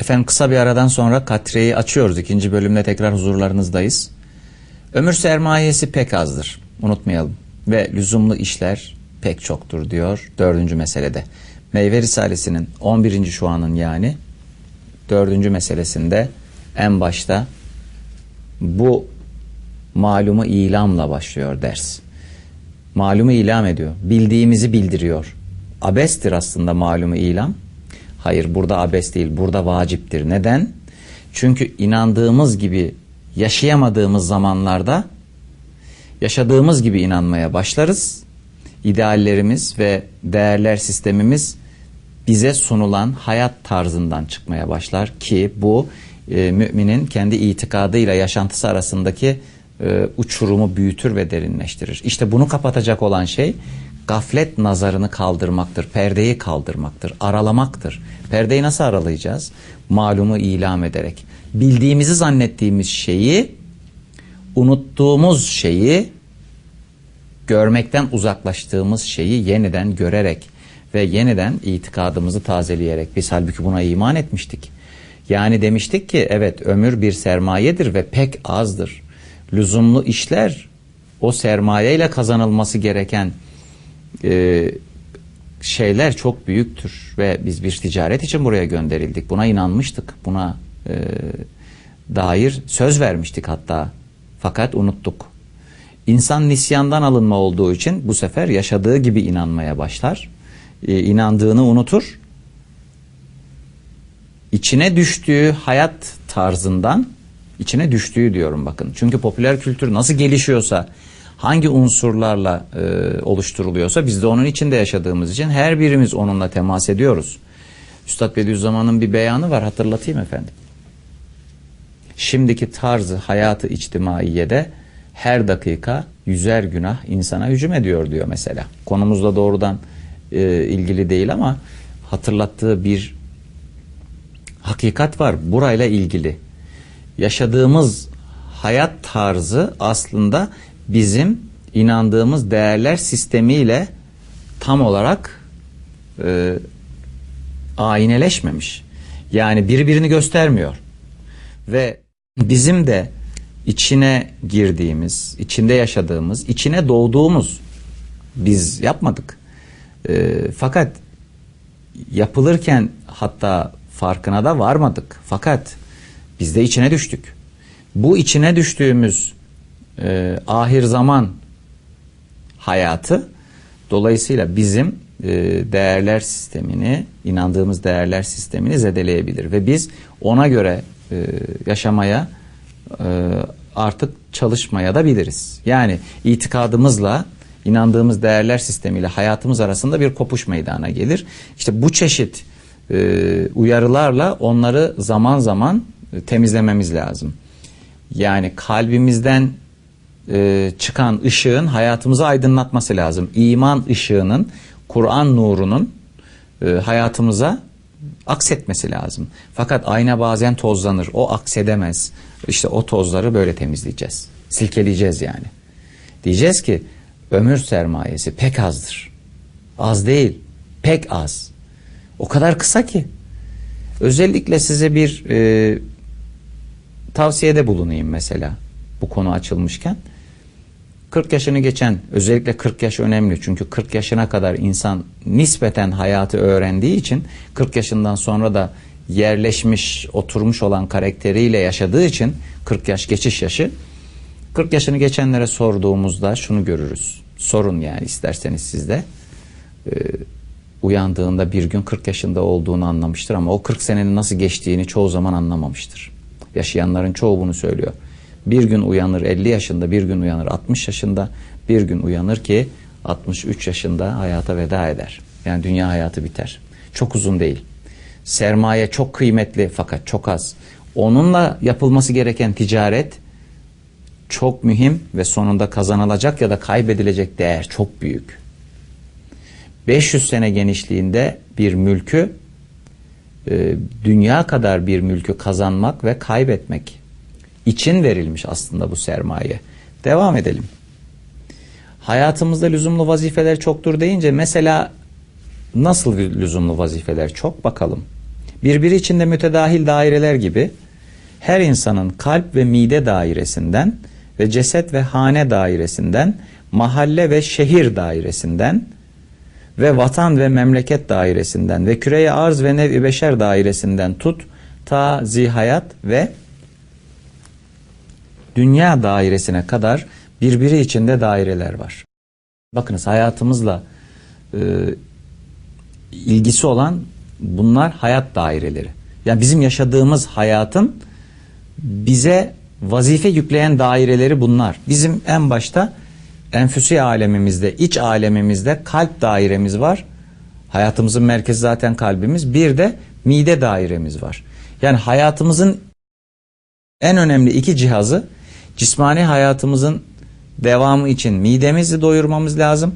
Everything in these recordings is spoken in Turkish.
Efendim kısa bir aradan sonra Katre'yi açıyoruz. İkinci bölümde tekrar huzurlarınızdayız. Ömür sermayesi pek azdır. Unutmayalım. Ve lüzumlu işler pek çoktur diyor dördüncü meselede. Meyve Risalesi'nin 11. şuanın yani dördüncü meselesinde en başta bu malumu ilamla başlıyor ders. Malumu ilam ediyor. Bildiğimizi bildiriyor. Abestir aslında malumu ilam. Hayır burada abes değil, burada vaciptir. Neden? Çünkü inandığımız gibi yaşayamadığımız zamanlarda yaşadığımız gibi inanmaya başlarız. İdeallerimiz ve değerler sistemimiz bize sunulan hayat tarzından çıkmaya başlar ki bu e, müminin kendi itikadıyla yaşantısı arasındaki e, uçurumu büyütür ve derinleştirir. İşte bunu kapatacak olan şey gaflet nazarını kaldırmaktır, perdeyi kaldırmaktır, aralamaktır. Perdeyi nasıl aralayacağız? Malumu ilam ederek. Bildiğimizi zannettiğimiz şeyi, unuttuğumuz şeyi, görmekten uzaklaştığımız şeyi yeniden görerek ve yeniden itikadımızı tazeleyerek biz halbuki buna iman etmiştik. Yani demiştik ki evet ömür bir sermayedir ve pek azdır. Lüzumlu işler o sermayeyle kazanılması gereken e, şeyler çok büyüktür ve biz bir ticaret için buraya gönderildik. Buna inanmıştık. Buna e, dair söz vermiştik hatta. Fakat unuttuk. İnsan nisyandan alınma olduğu için bu sefer yaşadığı gibi inanmaya başlar. E, inandığını unutur. İçine düştüğü hayat tarzından içine düştüğü diyorum bakın. Çünkü popüler kültür nasıl gelişiyorsa hangi unsurlarla e, oluşturuluyorsa biz de onun içinde yaşadığımız için her birimiz onunla temas ediyoruz. Üstad Bediüzzaman'ın bir beyanı var hatırlatayım efendim. Şimdiki tarzı hayatı içtimaiyede her dakika yüzer günah insana hücum ediyor diyor mesela. Konumuzla doğrudan e, ilgili değil ama hatırlattığı bir hakikat var burayla ilgili. Yaşadığımız hayat tarzı aslında bizim inandığımız değerler sistemiyle tam olarak e, ayneleşmemiş. Yani birbirini göstermiyor. Ve bizim de içine girdiğimiz, içinde yaşadığımız, içine doğduğumuz biz yapmadık. E, fakat yapılırken hatta farkına da varmadık. Fakat biz de içine düştük. Bu içine düştüğümüz e, ahir zaman hayatı dolayısıyla bizim e, değerler sistemini, inandığımız değerler sistemini zedeleyebilir ve biz ona göre e, yaşamaya e, artık çalışmaya da biliriz. Yani itikadımızla inandığımız değerler sistemiyle hayatımız arasında bir kopuş meydana gelir. İşte bu çeşit e, uyarılarla onları zaman zaman e, temizlememiz lazım. Yani kalbimizden e, çıkan ışığın hayatımızı aydınlatması lazım. İman ışığının, Kur'an nurunun e, hayatımıza aksetmesi lazım. Fakat ayna bazen tozlanır. O aksedemez. İşte o tozları böyle temizleyeceğiz. Silkeleyeceğiz yani. Diyeceğiz ki ömür sermayesi pek azdır. Az değil, pek az. O kadar kısa ki. Özellikle size bir e, tavsiyede bulunayım mesela bu konu açılmışken. 40 yaşını geçen özellikle 40 yaş önemli çünkü 40 yaşına kadar insan nispeten hayatı öğrendiği için 40 yaşından sonra da yerleşmiş oturmuş olan karakteriyle yaşadığı için 40 yaş geçiş yaşı 40 yaşını geçenlere sorduğumuzda şunu görürüz. Sorun yani isterseniz sizde. Ee, uyandığında bir gün 40 yaşında olduğunu anlamıştır ama o 40 senenin nasıl geçtiğini çoğu zaman anlamamıştır. Yaşayanların çoğu bunu söylüyor. Bir gün uyanır 50 yaşında, bir gün uyanır 60 yaşında, bir gün uyanır ki 63 yaşında hayata veda eder. Yani dünya hayatı biter. Çok uzun değil. Sermaye çok kıymetli fakat çok az. Onunla yapılması gereken ticaret çok mühim ve sonunda kazanılacak ya da kaybedilecek değer çok büyük. 500 sene genişliğinde bir mülkü e, dünya kadar bir mülkü kazanmak ve kaybetmek için verilmiş aslında bu sermaye. Devam edelim. Hayatımızda lüzumlu vazifeler çoktur deyince mesela nasıl lüzumlu vazifeler çok bakalım. Birbiri içinde mütedahil daireler gibi her insanın kalp ve mide dairesinden ve ceset ve hane dairesinden, mahalle ve şehir dairesinden ve vatan ve memleket dairesinden ve küreye arz ve nev-i beşer dairesinden tut ta zihayat ve dünya dairesine kadar birbiri içinde daireler var. Bakınız hayatımızla e, ilgisi olan bunlar hayat daireleri. Yani bizim yaşadığımız hayatın bize vazife yükleyen daireleri bunlar. Bizim en başta enfüsi alemimizde, iç alemimizde kalp dairemiz var. Hayatımızın merkezi zaten kalbimiz. Bir de mide dairemiz var. Yani hayatımızın en önemli iki cihazı cismani hayatımızın devamı için midemizi doyurmamız lazım.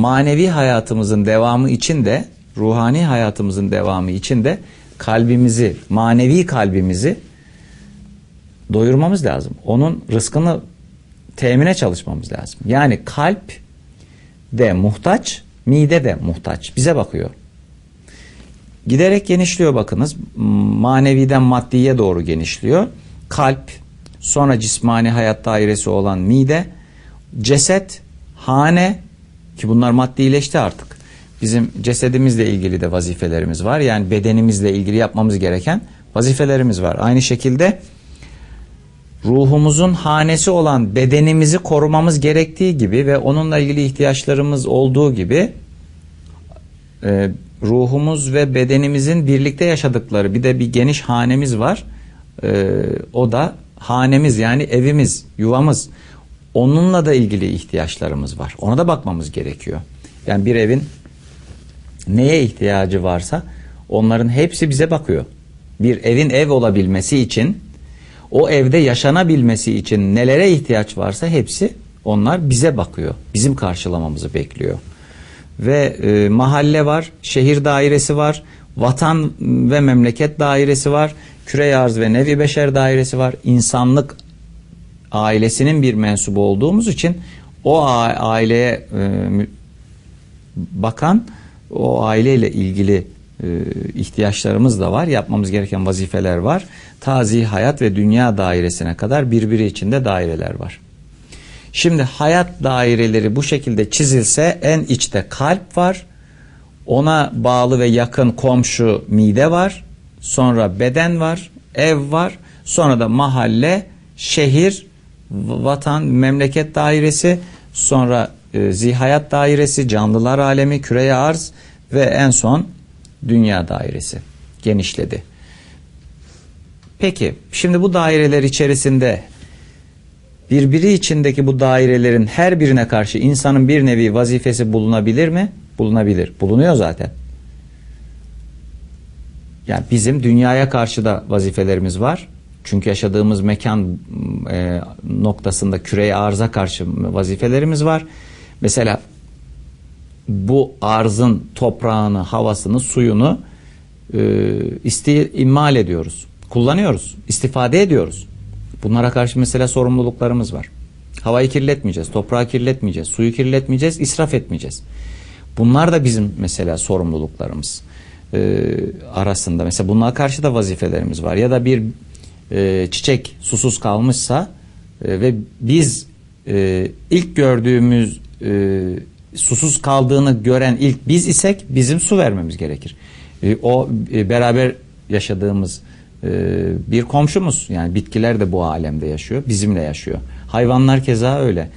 Manevi hayatımızın devamı için de ruhani hayatımızın devamı için de kalbimizi, manevi kalbimizi doyurmamız lazım. Onun rızkını temine çalışmamız lazım. Yani kalp de muhtaç, mide de muhtaç. Bize bakıyor. Giderek genişliyor bakınız. Maneviden maddiye doğru genişliyor. Kalp, sonra cismani hayat dairesi olan mide, ceset, hane ki bunlar maddileşti artık. Bizim cesedimizle ilgili de vazifelerimiz var. Yani bedenimizle ilgili yapmamız gereken vazifelerimiz var. Aynı şekilde ruhumuzun hanesi olan bedenimizi korumamız gerektiği gibi ve onunla ilgili ihtiyaçlarımız olduğu gibi e, ruhumuz ve bedenimizin birlikte yaşadıkları bir de bir geniş hanemiz var. E, o da hanemiz yani evimiz, yuvamız. Onunla da ilgili ihtiyaçlarımız var. Ona da bakmamız gerekiyor. Yani bir evin neye ihtiyacı varsa onların hepsi bize bakıyor. Bir evin ev olabilmesi için o evde yaşanabilmesi için nelere ihtiyaç varsa hepsi onlar bize bakıyor. Bizim karşılamamızı bekliyor. Ve e, mahalle var, şehir dairesi var, vatan ve memleket dairesi var, küre arz ve nevi beşer dairesi var. İnsanlık ailesinin bir mensubu olduğumuz için o aileye e, bakan o aileyle ilgili e, ihtiyaçlarımız da var. Yapmamız gereken vazifeler var. Tazi hayat ve dünya dairesine kadar birbiri içinde daireler var. Şimdi hayat daireleri bu şekilde çizilse en içte kalp var. Ona bağlı ve yakın komşu mide var. Sonra beden var, ev var. Sonra da mahalle, şehir, vatan, memleket dairesi. Sonra e, zihayat dairesi, canlılar alemi, küreye arz ve en son dünya dairesi genişledi. Peki şimdi bu daireler içerisinde birbiri içindeki bu dairelerin her birine karşı insanın bir nevi vazifesi bulunabilir mi? Bulunabilir. Bulunuyor zaten. Yani bizim dünyaya karşı da vazifelerimiz var. Çünkü yaşadığımız mekan e, noktasında küreye arıza karşı vazifelerimiz var. Mesela bu arzın toprağını, havasını, suyunu e, istimal ediyoruz. Kullanıyoruz, istifade ediyoruz. Bunlara karşı mesela sorumluluklarımız var. Havayı kirletmeyeceğiz, toprağı kirletmeyeceğiz, suyu kirletmeyeceğiz, israf etmeyeceğiz. Bunlar da bizim mesela sorumluluklarımız e, arasında. Mesela bunlara karşı da vazifelerimiz var. Ya da bir e, çiçek susuz kalmışsa e, ve biz e, ilk gördüğümüz e, susuz kaldığını gören ilk biz isek bizim su vermemiz gerekir. E, o e, beraber yaşadığımız e, bir komşumuz yani bitkiler de bu alemde yaşıyor bizimle yaşıyor. Hayvanlar keza öyle.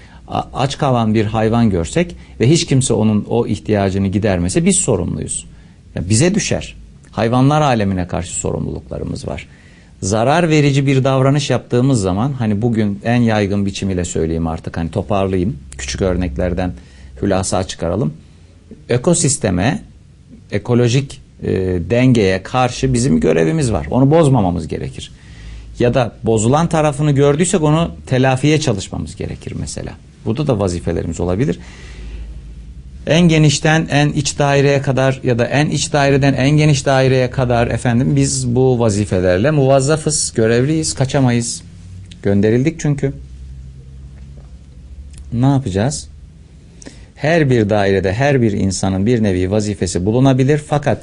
Aç kalan bir hayvan görsek ve hiç kimse onun o ihtiyacını gidermese biz sorumluyuz. Yani bize düşer. Hayvanlar alemine karşı sorumluluklarımız var. Zarar verici bir davranış yaptığımız zaman hani bugün en yaygın biçimiyle söyleyeyim artık hani toparlayayım küçük örneklerden hülasa çıkaralım. Ekosisteme, ekolojik e, dengeye karşı bizim görevimiz var. Onu bozmamamız gerekir. Ya da bozulan tarafını gördüysek onu telafiye çalışmamız gerekir mesela. Burada da vazifelerimiz olabilir. En genişten en iç daireye kadar ya da en iç daireden en geniş daireye kadar efendim biz bu vazifelerle muvazzafız, görevliyiz, kaçamayız. Gönderildik çünkü. Ne yapacağız? her bir dairede her bir insanın bir nevi vazifesi bulunabilir fakat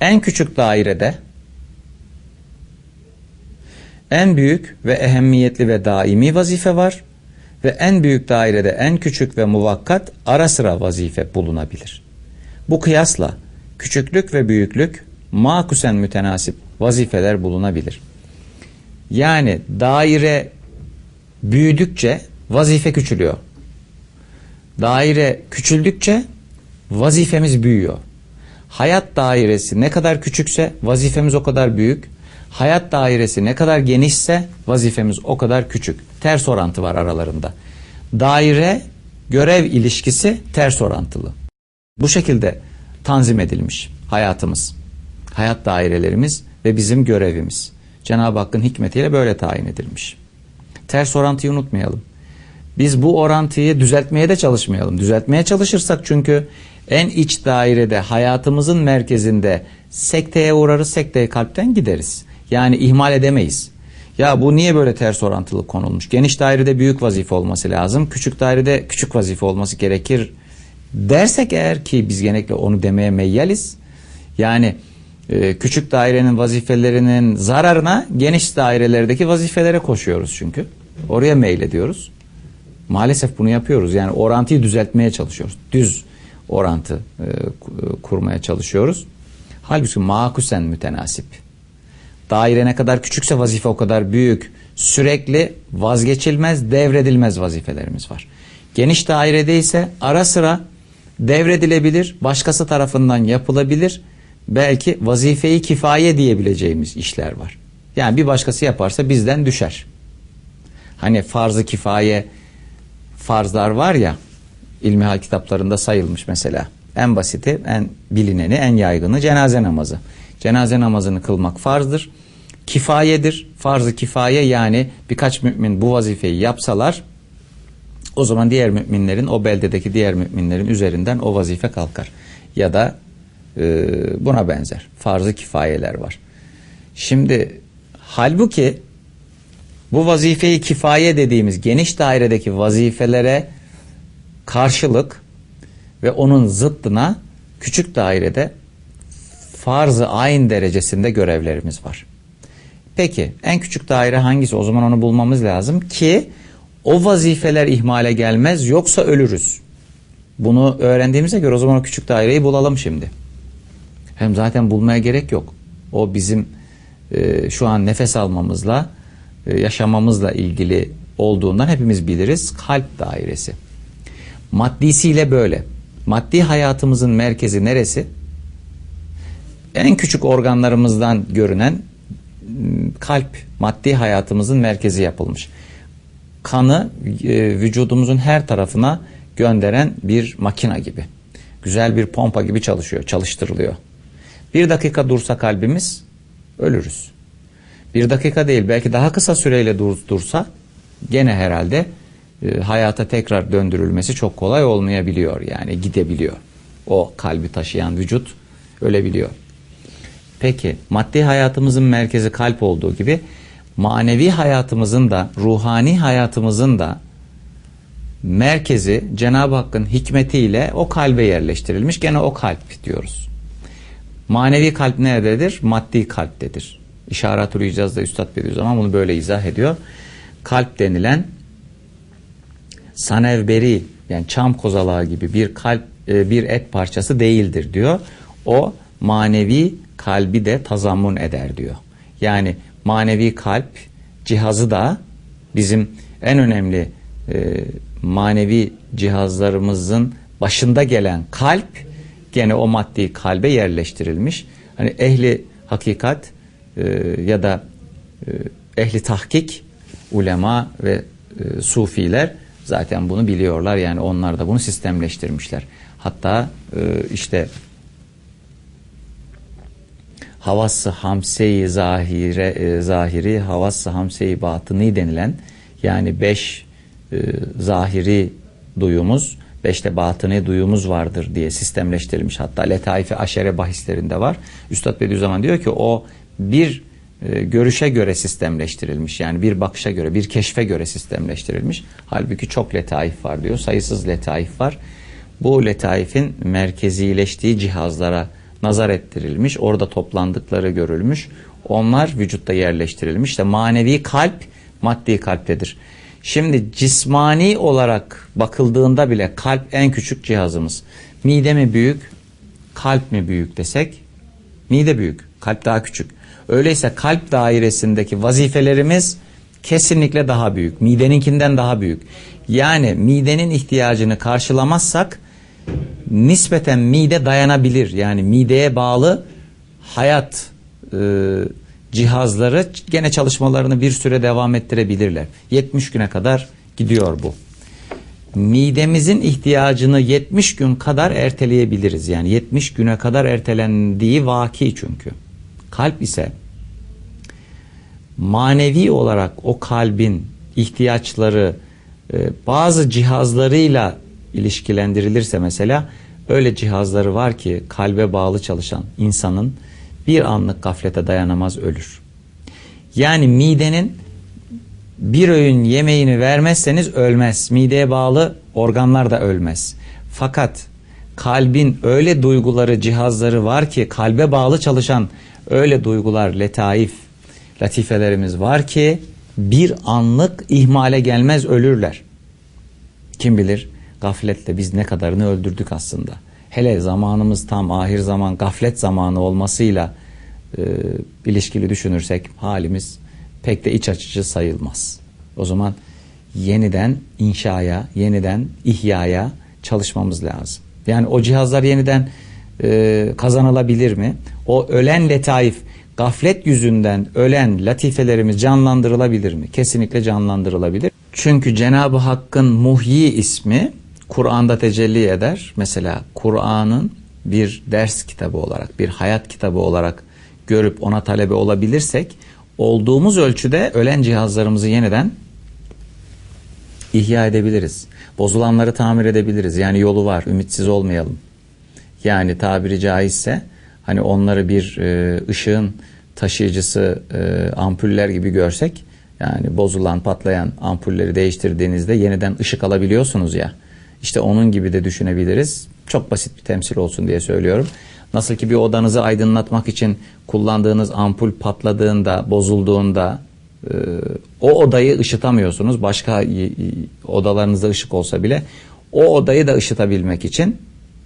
en küçük dairede en büyük ve ehemmiyetli ve daimi vazife var ve en büyük dairede en küçük ve muvakkat ara sıra vazife bulunabilir. Bu kıyasla küçüklük ve büyüklük makusen mütenasip vazifeler bulunabilir. Yani daire büyüdükçe vazife küçülüyor. Daire küçüldükçe vazifemiz büyüyor. Hayat dairesi ne kadar küçükse vazifemiz o kadar büyük. Hayat dairesi ne kadar genişse vazifemiz o kadar küçük. Ters orantı var aralarında. Daire görev ilişkisi ters orantılı. Bu şekilde tanzim edilmiş hayatımız. Hayat dairelerimiz ve bizim görevimiz. Cenab-ı Hakk'ın hikmetiyle böyle tayin edilmiş. Ters orantıyı unutmayalım. Biz bu orantıyı düzeltmeye de çalışmayalım. Düzeltmeye çalışırsak çünkü en iç dairede hayatımızın merkezinde sekteye uğrarız, sekteye kalpten gideriz. Yani ihmal edemeyiz. Ya bu niye böyle ters orantılı konulmuş? Geniş dairede büyük vazife olması lazım. Küçük dairede küçük vazife olması gerekir dersek eğer ki biz genellikle onu demeye meyyaliz. Yani e, küçük dairenin vazifelerinin zararına geniş dairelerdeki vazifelere koşuyoruz çünkü. Oraya meylediyoruz. Maalesef bunu yapıyoruz. Yani orantıyı düzeltmeye çalışıyoruz. Düz orantı e, kurmaya çalışıyoruz. Halbuki makusen mütenasip. Daire ne kadar küçükse vazife o kadar büyük. Sürekli vazgeçilmez, devredilmez vazifelerimiz var. Geniş dairede ise ara sıra devredilebilir, başkası tarafından yapılabilir. Belki vazifeyi kifaye diyebileceğimiz işler var. Yani bir başkası yaparsa bizden düşer. Hani farz-ı kifaye farzlar var ya ilmihal kitaplarında sayılmış mesela. En basiti, en bilineni, en yaygını cenaze namazı. Cenaze namazını kılmak farzdır. Kifayedir. Farz-ı kifaye yani birkaç mümin bu vazifeyi yapsalar o zaman diğer müminlerin o beldedeki diğer müminlerin üzerinden o vazife kalkar. Ya da e, buna benzer. Farz-ı kifayeler var. Şimdi halbuki bu vazifeyi kifaye dediğimiz geniş dairedeki vazifelere karşılık ve onun zıttına küçük dairede farz-ı ayn derecesinde görevlerimiz var. Peki en küçük daire hangisi? O zaman onu bulmamız lazım ki o vazifeler ihmale gelmez yoksa ölürüz. Bunu öğrendiğimize göre o zaman o küçük daireyi bulalım şimdi. Hem zaten bulmaya gerek yok. O bizim e, şu an nefes almamızla, e, yaşamamızla ilgili olduğundan hepimiz biliriz. Kalp dairesi. Maddisiyle böyle. Maddi hayatımızın merkezi neresi? En küçük organlarımızdan görünen kalp maddi hayatımızın merkezi yapılmış kanı e, vücudumuzun her tarafına gönderen bir makina gibi. Güzel bir pompa gibi çalışıyor, çalıştırılıyor. Bir dakika dursa kalbimiz ölürüz. Bir dakika değil belki daha kısa süreyle dur, dursa gene herhalde e, hayata tekrar döndürülmesi çok kolay olmayabiliyor. Yani gidebiliyor. O kalbi taşıyan vücut ölebiliyor. Peki maddi hayatımızın merkezi kalp olduğu gibi manevi hayatımızın da ruhani hayatımızın da merkezi Cenab-ı Hakk'ın hikmetiyle o kalbe yerleştirilmiş. Gene o kalp diyoruz. Manevi kalp nerededir? Maddi kalptedir. İşaret-ül İcaz'da Üstad Bediüzzaman bunu böyle izah ediyor. Kalp denilen sanevberi yani çam kozalağı gibi bir kalp e, bir et parçası değildir diyor. O manevi kalbi de tazammun eder diyor. Yani manevi kalp cihazı da bizim en önemli e, manevi cihazlarımızın başında gelen kalp gene o maddi kalbe yerleştirilmiş. Hani ehli hakikat e, ya da e, ehli tahkik ulema ve e, sufiler zaten bunu biliyorlar. Yani onlar da bunu sistemleştirmişler. Hatta e, işte havası hamseyi zahire, e, zahiri, havası hamseyi batını denilen yani beş e, zahiri duyumuz, beş de batını duyumuz vardır diye sistemleştirilmiş. Hatta Letaife Aşere bahislerinde var. Üstad Bediüzzaman diyor ki o bir e, görüşe göre sistemleştirilmiş. Yani bir bakışa göre, bir keşfe göre sistemleştirilmiş. Halbuki çok letaif var diyor. Sayısız letaif var. Bu letaifin merkezileştiği cihazlara nazar ettirilmiş, orada toplandıkları görülmüş. Onlar vücutta yerleştirilmiş. İşte manevi kalp maddi kalptedir. Şimdi cismani olarak bakıldığında bile kalp en küçük cihazımız. Mide mi büyük, kalp mi büyük desek mide büyük, kalp daha küçük. Öyleyse kalp dairesindeki vazifelerimiz kesinlikle daha büyük. Mideninkinden daha büyük. Yani midenin ihtiyacını karşılamazsak nispeten mide dayanabilir. Yani mideye bağlı hayat e, cihazları gene çalışmalarını bir süre devam ettirebilirler. 70 güne kadar gidiyor bu. Midemizin ihtiyacını 70 gün kadar erteleyebiliriz. Yani 70 güne kadar ertelendiği vaki çünkü. Kalp ise manevi olarak o kalbin ihtiyaçları e, bazı cihazlarıyla ilişkilendirilirse mesela öyle cihazları var ki kalbe bağlı çalışan insanın bir anlık gaflete dayanamaz ölür. Yani midenin bir öğün yemeğini vermezseniz ölmez. Mideye bağlı organlar da ölmez. Fakat kalbin öyle duyguları, cihazları var ki kalbe bağlı çalışan öyle duygular, letaif, latifelerimiz var ki bir anlık ihmale gelmez ölürler. Kim bilir gafletle biz ne kadarını öldürdük aslında. Hele zamanımız tam ahir zaman gaflet zamanı olmasıyla e, ilişkili düşünürsek halimiz pek de iç açıcı sayılmaz. O zaman yeniden inşaya, yeniden ihyaya çalışmamız lazım. Yani o cihazlar yeniden e, kazanılabilir mi? O ölen letaif, gaflet yüzünden ölen latifelerimiz canlandırılabilir mi? Kesinlikle canlandırılabilir. Çünkü Cenab-ı Hakk'ın muhyi ismi Kur'an'da tecelli eder. Mesela Kur'an'ın bir ders kitabı olarak, bir hayat kitabı olarak görüp ona talebe olabilirsek olduğumuz ölçüde ölen cihazlarımızı yeniden ihya edebiliriz. Bozulanları tamir edebiliriz. Yani yolu var. Ümitsiz olmayalım. Yani tabiri caizse hani onları bir e, ışığın taşıyıcısı e, ampuller gibi görsek yani bozulan patlayan ampulleri değiştirdiğinizde yeniden ışık alabiliyorsunuz ya. İşte onun gibi de düşünebiliriz. Çok basit bir temsil olsun diye söylüyorum. Nasıl ki bir odanızı aydınlatmak için kullandığınız ampul patladığında, bozulduğunda e, o odayı ışıtamıyorsunuz. Başka odalarınızda ışık olsa bile o odayı da ışıtabilmek için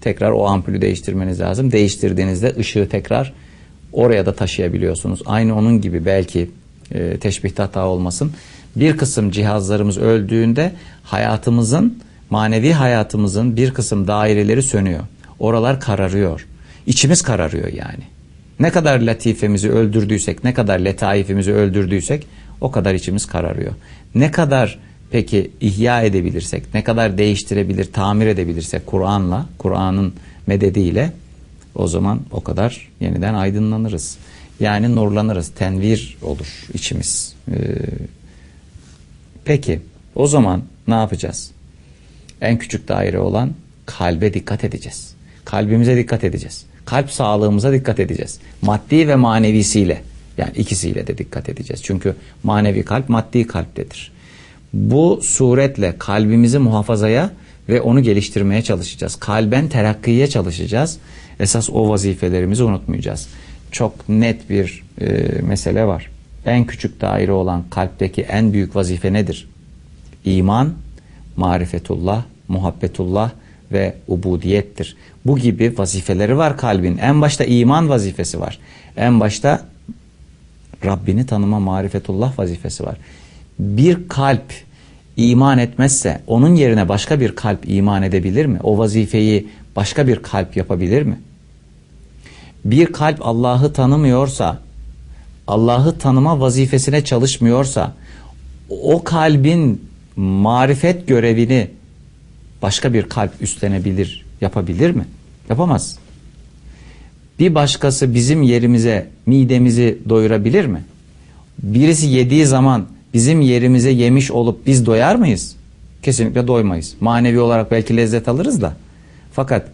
tekrar o ampulü değiştirmeniz lazım. Değiştirdiğinizde ışığı tekrar oraya da taşıyabiliyorsunuz. Aynı onun gibi belki e, teşbihte hata olmasın. Bir kısım cihazlarımız öldüğünde hayatımızın, manevi hayatımızın bir kısım daireleri sönüyor. Oralar kararıyor. İçimiz kararıyor yani. Ne kadar latifemizi öldürdüysek, ne kadar letaifimizi öldürdüysek o kadar içimiz kararıyor. Ne kadar peki ihya edebilirsek, ne kadar değiştirebilir, tamir edebilirsek Kur'an'la, Kur'an'ın medediyle o zaman o kadar yeniden aydınlanırız. Yani nurlanırız, tenvir olur içimiz. Ee, peki o zaman ne yapacağız? En küçük daire olan kalbe dikkat edeceğiz. Kalbimize dikkat edeceğiz. Kalp sağlığımıza dikkat edeceğiz. Maddi ve manevisiyle yani ikisiyle de dikkat edeceğiz. Çünkü manevi kalp maddi kalptedir. Bu suretle kalbimizi muhafazaya ve onu geliştirmeye çalışacağız. Kalben terakkiye çalışacağız. Esas o vazifelerimizi unutmayacağız. Çok net bir e, mesele var. En küçük daire olan kalpteki en büyük vazife nedir? İman, marifetullah, muhabbetullah ve ubudiyettir. Bu gibi vazifeleri var kalbin. En başta iman vazifesi var. En başta Rabbini tanıma marifetullah vazifesi var. Bir kalp iman etmezse onun yerine başka bir kalp iman edebilir mi? O vazifeyi başka bir kalp yapabilir mi? Bir kalp Allah'ı tanımıyorsa, Allah'ı tanıma vazifesine çalışmıyorsa, o kalbin marifet görevini başka bir kalp üstlenebilir, yapabilir mi? Yapamaz. Bir başkası bizim yerimize midemizi doyurabilir mi? Birisi yediği zaman bizim yerimize yemiş olup biz doyar mıyız? Kesinlikle doymayız. Manevi olarak belki lezzet alırız da. Fakat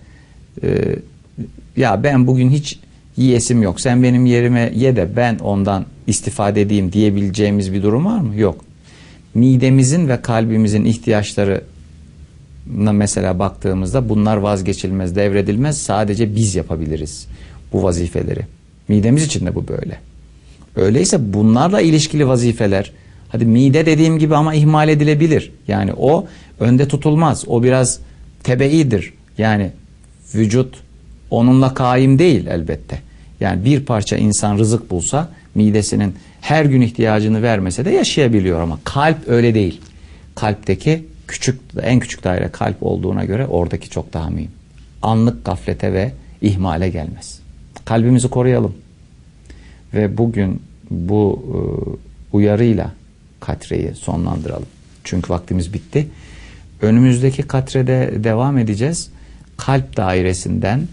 e, ya ben bugün hiç yiyesim yok. Sen benim yerime ye de ben ondan istifade edeyim diyebileceğimiz bir durum var mı? Yok. Midemizin ve kalbimizin ihtiyaçları mesela baktığımızda bunlar vazgeçilmez, devredilmez. Sadece biz yapabiliriz. bu vazifeleri. Midemiz için de bu böyle. Öyleyse bunlarla ilişkili vazifeler hadi mide dediğim gibi ama ihmal edilebilir. Yani o önde tutulmaz. O biraz tebeidir. Yani vücut onunla kaim değil elbette. Yani bir parça insan rızık bulsa midesinin her gün ihtiyacını vermese de yaşayabiliyor ama kalp öyle değil. Kalpteki küçük en küçük daire kalp olduğuna göre oradaki çok daha mühim. Anlık gaflete ve ihmale gelmez. Kalbimizi koruyalım. Ve bugün bu e, uyarıyla katreyi sonlandıralım. Çünkü vaktimiz bitti. Önümüzdeki katrede devam edeceğiz. Kalp dairesinden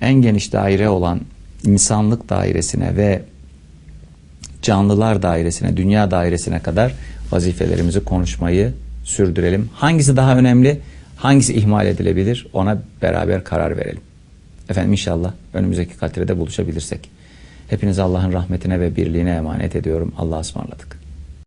en geniş daire olan insanlık dairesine ve canlılar dairesine, dünya dairesine kadar vazifelerimizi konuşmayı sürdürelim. Hangisi daha önemli, hangisi ihmal edilebilir ona beraber karar verelim. Efendim inşallah önümüzdeki katrede buluşabilirsek. Hepinizi Allah'ın rahmetine ve birliğine emanet ediyorum. Allah'a ısmarladık.